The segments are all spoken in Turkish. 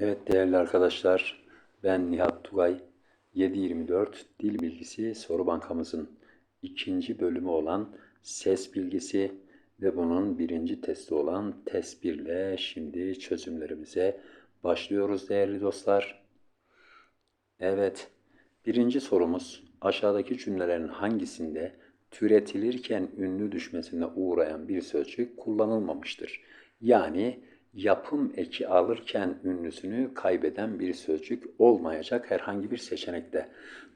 Evet değerli arkadaşlar, ben Nihat Tugay. 724 Dil Bilgisi Soru Bankamızın ikinci bölümü olan ses bilgisi ve bunun birinci testi olan test 1 ile şimdi çözümlerimize başlıyoruz değerli dostlar. Evet, birinci sorumuz aşağıdaki cümlelerin hangisinde türetilirken ünlü düşmesine uğrayan bir sözcük kullanılmamıştır? Yani yapım eki alırken ünlüsünü kaybeden bir sözcük olmayacak herhangi bir seçenekte.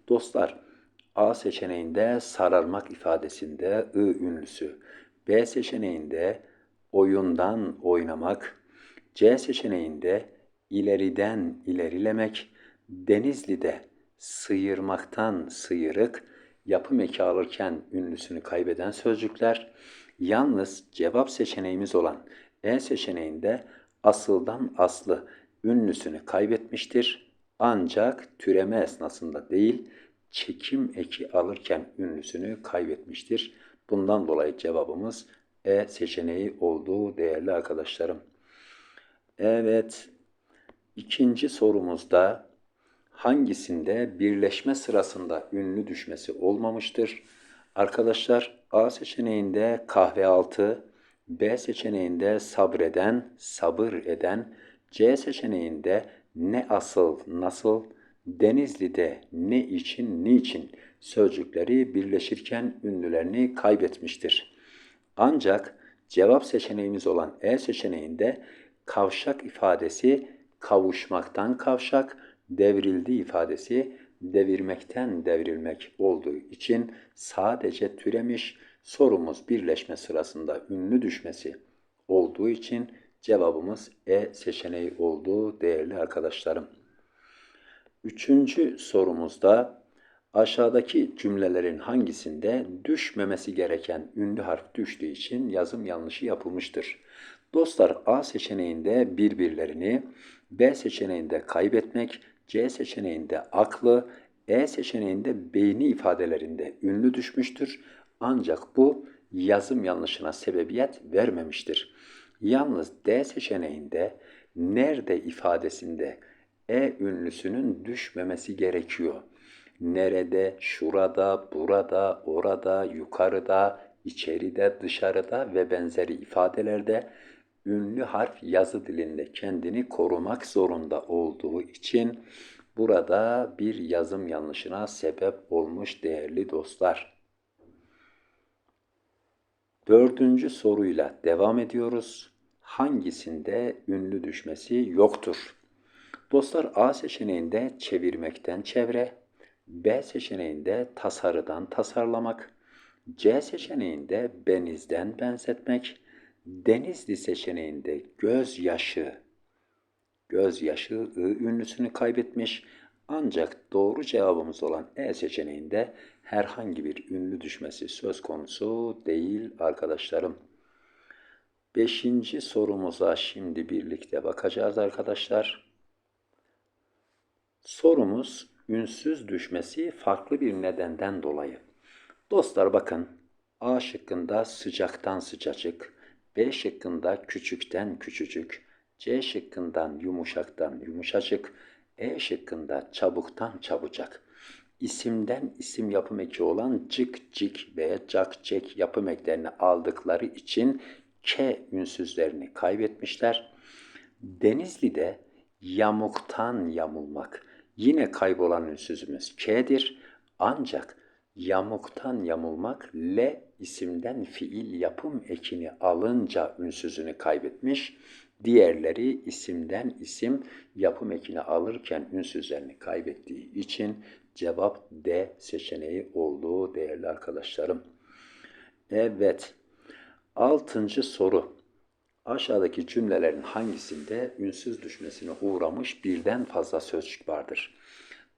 Dostlar, A seçeneğinde sararmak ifadesinde ı ünlüsü, B seçeneğinde oyundan oynamak, C seçeneğinde ileriden ilerilemek, Denizli'de sıyırmaktan sıyırık, yapım eki alırken ünlüsünü kaybeden sözcükler, yalnız cevap seçeneğimiz olan E seçeneğinde asıldan aslı ünlüsünü kaybetmiştir. Ancak türeme esnasında değil, çekim eki alırken ünlüsünü kaybetmiştir. Bundan dolayı cevabımız E seçeneği olduğu değerli arkadaşlarım. Evet, ikinci sorumuzda hangisinde birleşme sırasında ünlü düşmesi olmamıştır? Arkadaşlar A seçeneğinde kahve altı, B seçeneğinde sabreden, sabır eden, C seçeneğinde ne asıl, nasıl, Denizli'de ne için, niçin sözcükleri birleşirken ünlülerini kaybetmiştir. Ancak cevap seçeneğimiz olan E seçeneğinde kavşak ifadesi kavuşmaktan kavşak, devrildi ifadesi devirmekten devrilmek olduğu için sadece türemiş sorumuz birleşme sırasında ünlü düşmesi olduğu için cevabımız E seçeneği olduğu değerli arkadaşlarım. Üçüncü sorumuzda aşağıdaki cümlelerin hangisinde düşmemesi gereken ünlü harf düştüğü için yazım yanlışı yapılmıştır? Dostlar A seçeneğinde birbirlerini, B seçeneğinde kaybetmek, C seçeneğinde aklı, E seçeneğinde beyni ifadelerinde ünlü düşmüştür. Ancak bu yazım yanlışına sebebiyet vermemiştir. Yalnız D seçeneğinde nerede ifadesinde E ünlüsünün düşmemesi gerekiyor. Nerede, şurada, burada, orada, yukarıda, içeride, dışarıda ve benzeri ifadelerde ünlü harf yazı dilinde kendini korumak zorunda olduğu için burada bir yazım yanlışına sebep olmuş değerli dostlar. Dördüncü soruyla devam ediyoruz. Hangisinde ünlü düşmesi yoktur? Dostlar A seçeneğinde çevirmekten çevre, B seçeneğinde tasarıdan tasarlamak, C seçeneğinde benizden benzetmek, Denizli seçeneğinde gözyaşı, gözyaşı ı ünlüsünü kaybetmiş. Ancak doğru cevabımız olan E seçeneğinde herhangi bir ünlü düşmesi söz konusu değil arkadaşlarım. Beşinci sorumuza şimdi birlikte bakacağız arkadaşlar. Sorumuz ünsüz düşmesi farklı bir nedenden dolayı. Dostlar bakın A şıkkında sıcaktan sıcacık, B şıkkında küçükten küçücük, C şıkkından yumuşaktan yumuşacık, E şıkkında çabuktan çabucak. İsimden isim yapım eki olan cık cik veya cak cek yapım eklerini aldıkları için K ünsüzlerini kaybetmişler. Denizli'de yamuktan yamulmak. Yine kaybolan ünsüzümüz K'dir. Ancak yamuktan yamulmak L isimden fiil yapım ekini alınca ünsüzünü kaybetmiş. Diğerleri isimden isim yapım ekini alırken ünsüzlerini kaybettiği için cevap D seçeneği olduğu değerli arkadaşlarım. Evet. Altıncı soru. Aşağıdaki cümlelerin hangisinde ünsüz düşmesine uğramış birden fazla sözcük vardır?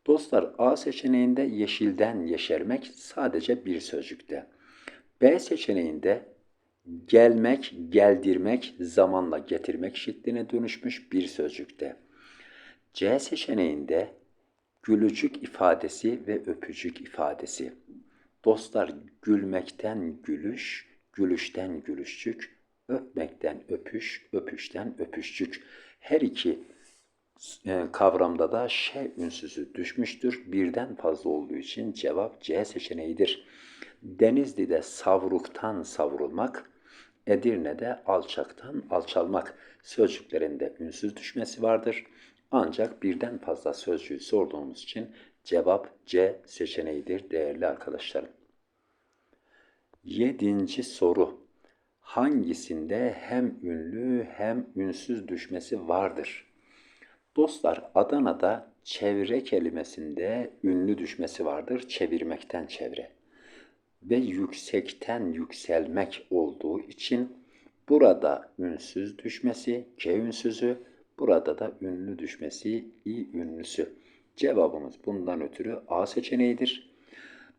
Dostlar A seçeneğinde yeşilden yeşermek sadece bir sözcükte. B seçeneğinde gelmek, geldirmek, zamanla getirmek şekline dönüşmüş bir sözcükte. C seçeneğinde gülücük ifadesi ve öpücük ifadesi. Dostlar gülmekten gülüş, gülüşten gülüşçük, öpmekten öpüş, öpüşten öpüşçük. Her iki e, kavramda da ş ünsüzü düşmüştür. Birden fazla olduğu için cevap C seçeneğidir. Denizli'de savruktan savrulmak, Edirne'de alçaktan alçalmak sözcüklerinde ünsüz düşmesi vardır. Ancak birden fazla sözcüğü sorduğumuz için cevap C seçeneğidir değerli arkadaşlarım. Yedinci soru. Hangisinde hem ünlü hem ünsüz düşmesi vardır? Dostlar Adana'da çevre kelimesinde ünlü düşmesi vardır. Çevirmekten çevre. Ve yüksekten yükselmek olduğu için burada ünsüz düşmesi K ünsüzü, burada da ünlü düşmesi İ ünlüsü. Cevabımız bundan ötürü A seçeneğidir.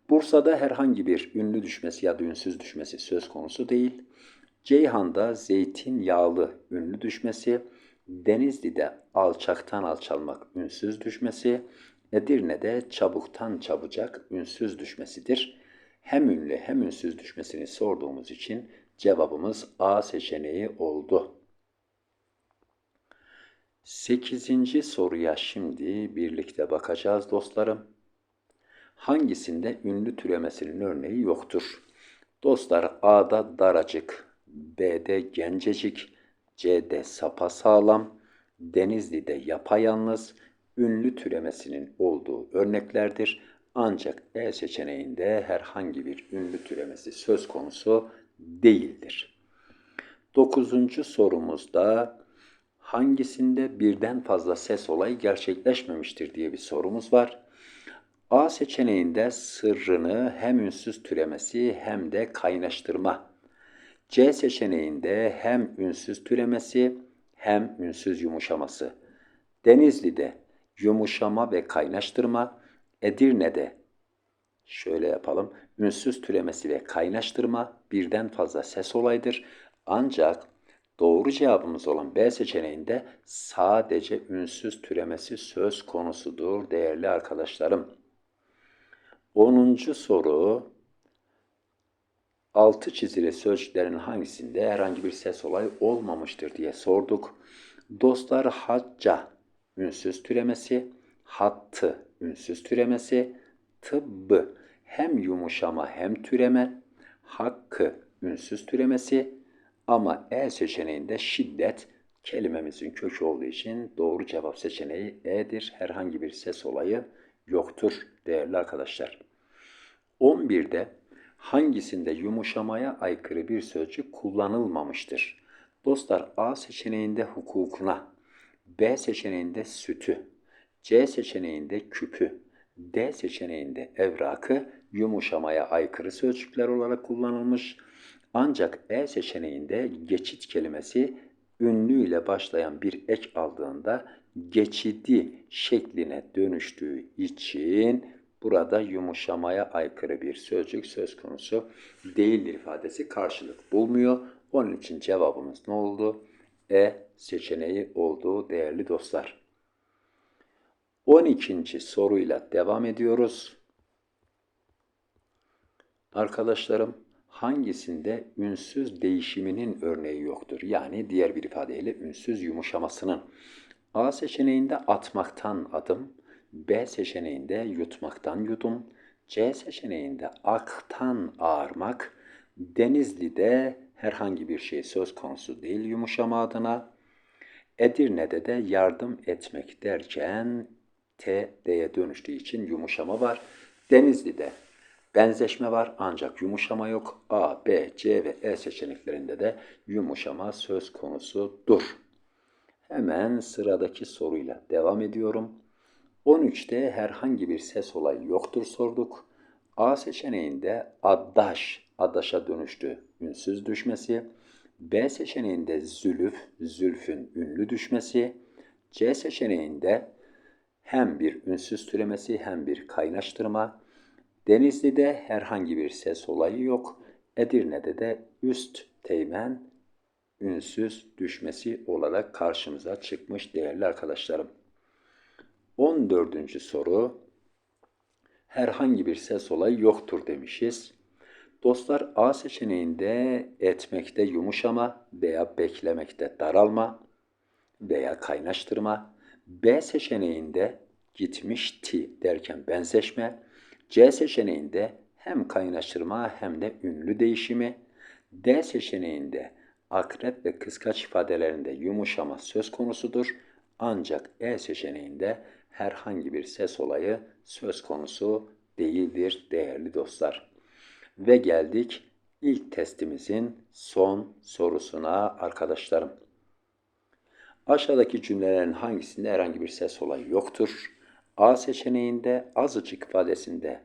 Bursa'da herhangi bir ünlü düşmesi ya da ünsüz düşmesi söz konusu değil. Ceyhan'da zeytinyağlı ünlü düşmesi, Denizli'de alçaktan alçalmak ünsüz düşmesi, Edirne'de çabuktan çabucak ünsüz düşmesidir. Hem ünlü hem ünsüz düşmesini sorduğumuz için cevabımız A seçeneği oldu. Sekizinci soruya şimdi birlikte bakacağız dostlarım. Hangisinde ünlü türemesinin örneği yoktur? Dostlar A'da daracık, B'de gencecik, C'de sapasağlam, Denizli'de yapayalnız, ünlü türemesinin olduğu örneklerdir. Ancak E seçeneğinde herhangi bir ünlü türemesi söz konusu değildir. Dokuzuncu sorumuzda hangisinde birden fazla ses olayı gerçekleşmemiştir diye bir sorumuz var. A seçeneğinde sırrını hem ünsüz türemesi hem de kaynaştırma. C seçeneğinde hem ünsüz türemesi hem ünsüz yumuşaması. Denizli'de yumuşama ve kaynaştırma, Edirne'de şöyle yapalım. Ünsüz türemesi ve kaynaştırma birden fazla ses olaydır. Ancak doğru cevabımız olan B seçeneğinde sadece ünsüz türemesi söz konusudur değerli arkadaşlarım. 10. soru altı çizili sözcüklerin hangisinde herhangi bir ses olayı olmamıştır diye sorduk. Dostlar hacca ünsüz türemesi, hattı ünsüz türemesi, tıbbı hem yumuşama hem türeme, hakkı ünsüz türemesi ama E seçeneğinde şiddet kelimemizin kökü olduğu için doğru cevap seçeneği E'dir. Herhangi bir ses olayı yoktur değerli arkadaşlar. 11'de hangisinde yumuşamaya aykırı bir sözcük kullanılmamıştır? Dostlar A seçeneğinde hukukuna, B seçeneğinde sütü, C seçeneğinde küpü, D seçeneğinde evrakı yumuşamaya aykırı sözcükler olarak kullanılmış. Ancak E seçeneğinde geçit kelimesi ünlü ile başlayan bir ek aldığında geçidi şekline dönüştüğü için burada yumuşamaya aykırı bir sözcük söz konusu değildir ifadesi karşılık bulmuyor. Onun için cevabımız ne oldu? E seçeneği oldu değerli dostlar. 12. soruyla devam ediyoruz. Arkadaşlarım hangisinde ünsüz değişiminin örneği yoktur? Yani diğer bir ifadeyle ünsüz yumuşamasının. A seçeneğinde atmaktan adım, B seçeneğinde yutmaktan yudum, C seçeneğinde aktan ağarmak, Denizli'de herhangi bir şey söz konusu değil yumuşama adına, Edirne'de de yardım etmek derken T, D'ye dönüştüğü için yumuşama var. Denizli'de benzeşme var ancak yumuşama yok. A, B, C ve E seçeneklerinde de yumuşama söz konusudur. Hemen sıradaki soruyla devam ediyorum. 13'te herhangi bir ses olayı yoktur sorduk. A seçeneğinde addaş, adaşa dönüştü ünsüz düşmesi. B seçeneğinde zülüf, zülfün ünlü düşmesi. C seçeneğinde hem bir ünsüz türemesi hem bir kaynaştırma. Denizli'de herhangi bir ses olayı yok. Edirne'de de üst teğmen ünsüz düşmesi olarak karşımıza çıkmış değerli arkadaşlarım. 14. soru herhangi bir ses olayı yoktur demişiz. Dostlar A seçeneğinde etmekte yumuşama veya beklemekte daralma veya kaynaştırma. B seçeneğinde gitmişti derken benzeşme. C seçeneğinde hem kaynaştırma hem de ünlü değişimi. D seçeneğinde akrep ve kıskaç ifadelerinde yumuşama söz konusudur. Ancak E seçeneğinde herhangi bir ses olayı söz konusu değildir değerli dostlar. Ve geldik ilk testimizin son sorusuna arkadaşlarım. Aşağıdaki cümlelerin hangisinde herhangi bir ses olayı yoktur? A seçeneğinde azıcık ifadesinde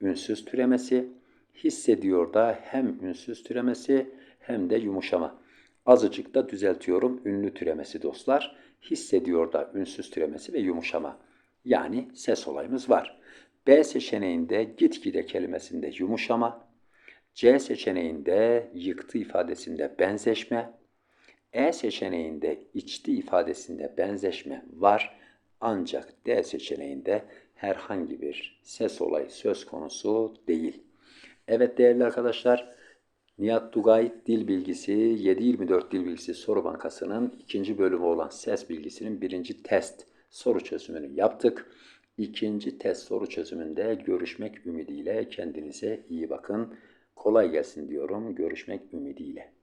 ünsüz türemesi, hissediyor da hem ünsüz türemesi hem de yumuşama. Azıcık da düzeltiyorum ünlü türemesi dostlar. Hissediyor da ünsüz türemesi ve yumuşama. Yani ses olayımız var. B seçeneğinde gitgide kelimesinde yumuşama. C seçeneğinde yıktı ifadesinde benzeşme. E seçeneğinde içti ifadesinde benzeşme var. Ancak D seçeneğinde herhangi bir ses olayı söz konusu değil. Evet değerli arkadaşlar, Nihat Tugay Dil Bilgisi 724 Dil Bilgisi Soru Bankası'nın ikinci bölümü olan ses bilgisinin birinci test soru çözümünü yaptık. İkinci test soru çözümünde görüşmek ümidiyle kendinize iyi bakın. Kolay gelsin diyorum. Görüşmek ümidiyle.